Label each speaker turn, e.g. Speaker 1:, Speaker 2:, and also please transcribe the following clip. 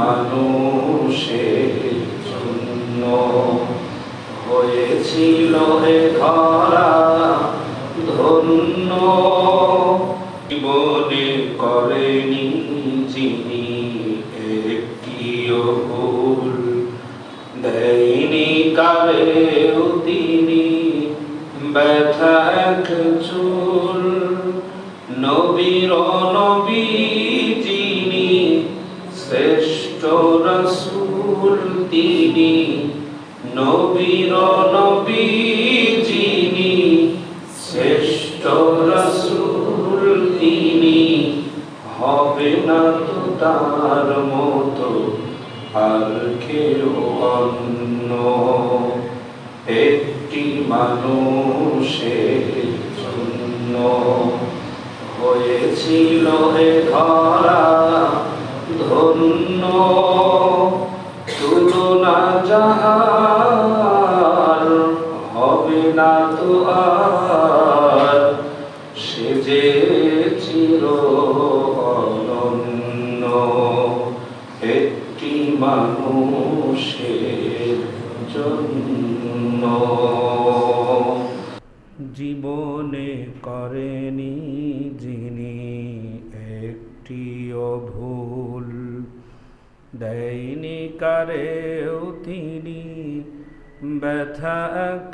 Speaker 1: মানুষের জন্য হয়েছিল হে ধরা ধন্য। জীবনে করেনি যিনি একটিও ভুল দেয়নি কারেও তিনি ব্যথা চুল। নবীর নবী শ্রেষ্ঠ রসুল তিনি, নবীর নবী যিনি শ্রেষ্ঠ রসুল তিনি। হবে না তো তার মতো আর কেউ অন্য। একটি মানুষের জন্য হয়েছিল হে ধরা যাহার হবে না তো আর, সে যে চির অনন্য একটি মানুষের জন্য। জীবনে করেনি যিনি একটিও ভুল, দেয়নি কারেও ব্যথা এক